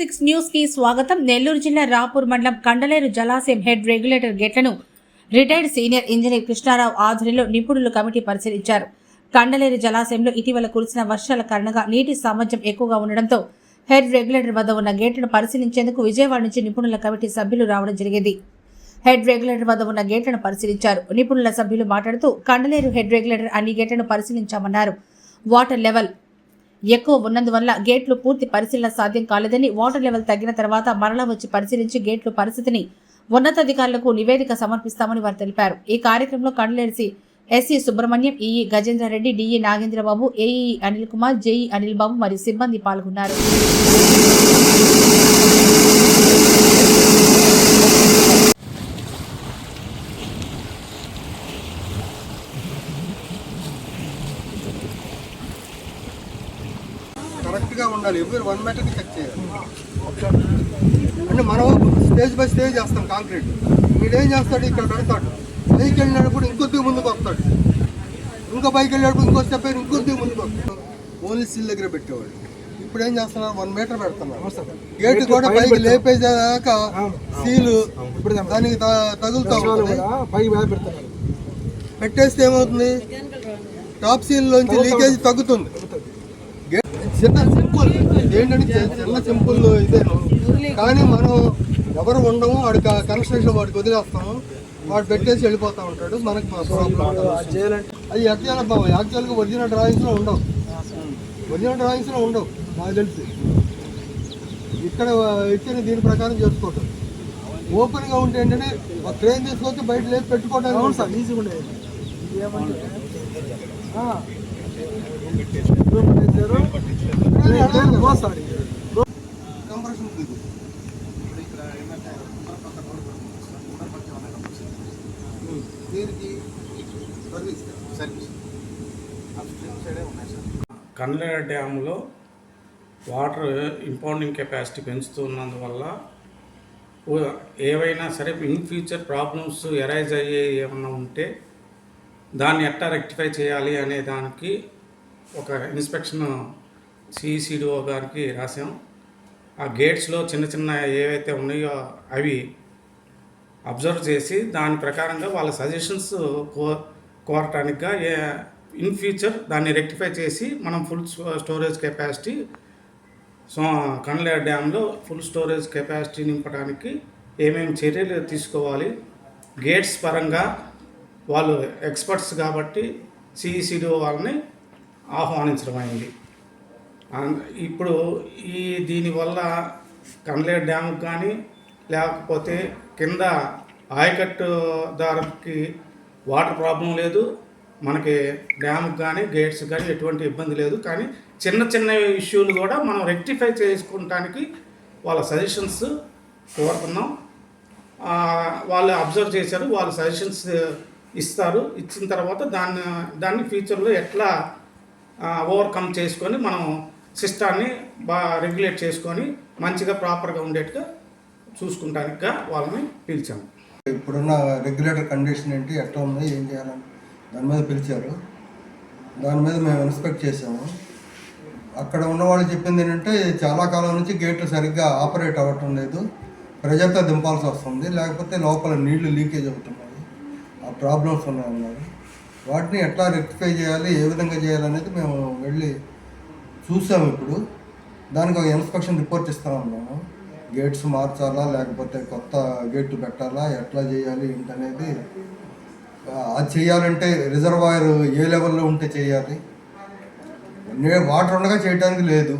Six న్యూస్కి స్వాగతం. నెల్లూరు జిల్లా రాపూర్ మండలం కండలేరు జలాశయం హెడ్ రెగ్యులేటర్ గేట్లను రిటైర్డ్ సీనియర్ ఇంజనీర్ కృష్ణారావు ఆధ్వర్యంలో నిపుణులు కమిటీ పరిశీలించారు. కండలేరు జలాశయంలో ఇటీవల కురిసిన వర్షాల కారణంగా నీటి సామర్థ్యం ఎక్కువగా ఉండడంతో హెడ్ రెగ్యులేటర్ వద్ద ఉన్న గేట్లను పరిశీలించేందుకు విజయవాడ నుంచి నిపుణుల కమిటీ సభ్యులు రావడం జరిగింది. హెడ్ రెగ్యులేటర్ వద్ద ఉన్న గేట్లను పరిశీలించారు. నిపుణుల సభ్యులు మాట్లాడుతూ కండలేరు హెడ్ రెగ్యులేటర్ అన్ని గేట్లను పరిశీలించామన్నారు. వాటర్ లెవెల్ ఎక్కువ ఉన్నందువల్ల గేట్లు పూర్తి పరిశీలన సాధ్యం కాలేదని వాటర్ లెవెల్ తగ్గిన తర్వాత మరలా వచ్చి పరిశీలించి గేట్లు పరిస్థితిని ఉన్నతాధికారులకు నివేదిక సమర్పిస్తామని వారు తెలిపారు. ఈ కార్యక్రమంలో కండలేసి SE Subrahmanyam EE Gajendra Reddy DE Nagendra Babu AE Anil Kumar JE Anil Babu మరియు సిబ్బంది పాల్గొన్నారు. కరెక్ట్గా ఉండాలి. ఎవరు వన్ మీటర్కి చెక్ చేయాలి. అంటే మనం స్టేజ్ బై స్టేజ్ చేస్తాం కాంక్రీట్. వీడేం చేస్తాడు? ఇక్కడ పెడతాడు. పైకి వెళ్ళినప్పుడు ఇంకొద్దిగా ముందుకు వస్తాడు. ఇంకా పైకి వెళ్ళినప్పుడు ఇంకో స్టెప్ ఇంకొద్దిగా ముందుకు వస్తాడు. ఓన్లీ సిల్ దగ్గర పెట్టేవాడు ఇప్పుడు ఏం చేస్తున్నారు? వన్ మీటర్ పెడుతున్నారు. గేట్ కూడా పైకి లేపేదాకా సీలు దానికి తగులుతా పెట్టేస్తే ఏమవుతుంది? టాప్ సీల్ లోంచి లీకేజ్ తగ్గుతుంది. చిన్న సింపుల్. ఏంటంటే చిన్న సింపుల్ ఇదే. కానీ మనం ఎవరు ఉండము వాడికి కన్స్ట్రక్షన్ వాడికి వదిలేస్తాము. వాడు పెట్టేసి వెళ్ళిపోతా ఉంటాడు. మనకి ప్రాబ్లం అది యాక్చువల్ బాబు. యాక్చువల్గా ఒరిజినల్ డ్రాయింగ్స్లో ఉండవు. ఒరిజినల్ డ్రాయింగ్స్లో ఉండవు. నాకు తెలిసి. ఇక్కడ ఇచ్చిన దీని ప్రకారం చేసుకోవటం. ఓపెన్గా ఉంటే ఏంటంటే ఒక ట్రైన్ తీసుకొచ్చి బయట లేపి పెట్టుకోవడానికి అవును. సార్ ఈజీగా ఉండేది. ఇది ఏమంటే సార్ కంప్రెషన్ దీనికి సర్వీస్ డ్యామ్లో వాటర్ ఇంపౌండింగ్ కెపాసిటీ పెంచుతున్నందువల్ల ఏవైనా సరే ఇన్ ఫ్యూచర్ ప్రాబ్లమ్స్ ఎరైజ్ అయ్యే ఏమైనా ఉంటే దాన్ని ఎట్టా రెక్టిఫై చేయాలి అనే దానికి ఒక ఇన్స్పెక్షన్ సిసిడిఓ గారికి రాసాం ఆ గేట్స్లో చిన్న చిన్న ఏవైతే ఉన్నాయో అవి అబ్జర్వ్ చేసి దాని ప్రకారంగా వాళ్ళ సజెషన్స్ కో కోరటానికిగా ఏ ఇన్ ఫ్యూచర్ దాన్ని రెక్టిఫై చేసి మనం full storage capacity so Kandleru డ్యాంలో full storage capacity నింపడానికి ఏమేమి చర్యలు తీసుకోవాలి గేట్స్ పరంగా వాళ్ళు ఎక్స్పర్ట్స్ కాబట్టి సిఈసిడిఓ వాళ్ళని ఆహ్వానించడం అయింది. ఇప్పుడు ఈ దీనివల్ల కండ్లేరు డ్యామ్కి కానీ లేకపోతే కింద ఆయకట్టు దారికి వాటర్ ప్రాబ్లం లేదు మనకి డ్యామ్కి కానీ గేట్స్ కానీ ఎటువంటి ఇబ్బంది లేదు. కానీ చిన్న చిన్న ఇష్యూలు కూడా మనం రెక్టిఫై చేసుకోవటానికి వాళ్ళ సజెషన్స్ కోరుతున్నాం. వాళ్ళు అబ్జర్వ్ చేశారు వాళ్ళ సజెషన్స్ ఇస్తారు. ఇచ్చిన తర్వాత దాన్ని దాన్ని ఫ్యూచర్లో ఎట్లా ఓవర్కమ్ చేసుకొని మనం సిస్టాన్ని బాగా రెగ్యులేట్ చేసుకొని మంచిగా ప్రాపర్గా ఉండేట్టుగా చూసుకుంటానికిగా వాళ్ళని పిలిచాము ఇప్పుడున్న రెగ్యులేటర్ కండిషన్ ఏంటి ఎట్లా ఉంది ఏం చేయాలని దాని మీద పిలిచారు. దాని మీద మేము ఇన్స్పెక్ట్ చేసాము అక్కడ ఉన్న వాళ్ళు చెప్పింది ఏంటంటే చాలా కాలం నుంచి గేట్లు సరిగ్గా ఆపరేట్ అవ్వటం లేదు. ప్రజలతో దింపాల్సి వస్తుంది. లేకపోతే లోపల నీళ్ళు లీకేజ్ అవుతున్నాయి. ప్రాబ్లమ్స్ ఉన్నాయన్నారు వాటిని ఎట్లా రెక్టిఫై చేయాలి ఏ విధంగా చేయాలనేది మేము వెళ్ళి చూసాము ఇప్పుడు. దానికి ఒక ఇన్స్పెక్షన్ రిపోర్ట్ ఇస్తామన్నాము గేట్స్ మార్చాలా లేకపోతే కొత్త గేట్లు పెట్టాలా ఎట్లా చేయాలి ఏంటనేది అది చేయాలంటే రిజర్వాయర్ ఏ లెవెల్లో ఉంటే చేయాలి. వాటర్ ఉండగా చేయడానికి లేదు.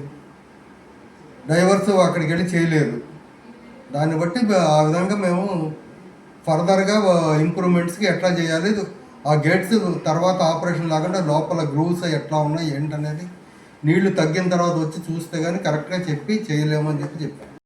డైవర్స్ అక్కడికి వెళ్ళి చేయలేదు దాన్ని బట్టి ఆ విధంగా మేము ఫర్దర్గా ఇంప్రూవ్మెంట్స్కి ఎట్లా చేయాలి? ఆ గేట్స్ తర్వాత ఆపరేషన్ లాగా లోపల గ్రూవ్స్ ఎట్లా ఉన్నాయి ఏంటనేది. నీళ్ళు తగ్గిన తర్వాత వచ్చి చూస్తే కానీ కరెక్ట్గా చెప్పి చేయలేమని చెప్పి చెప్పాను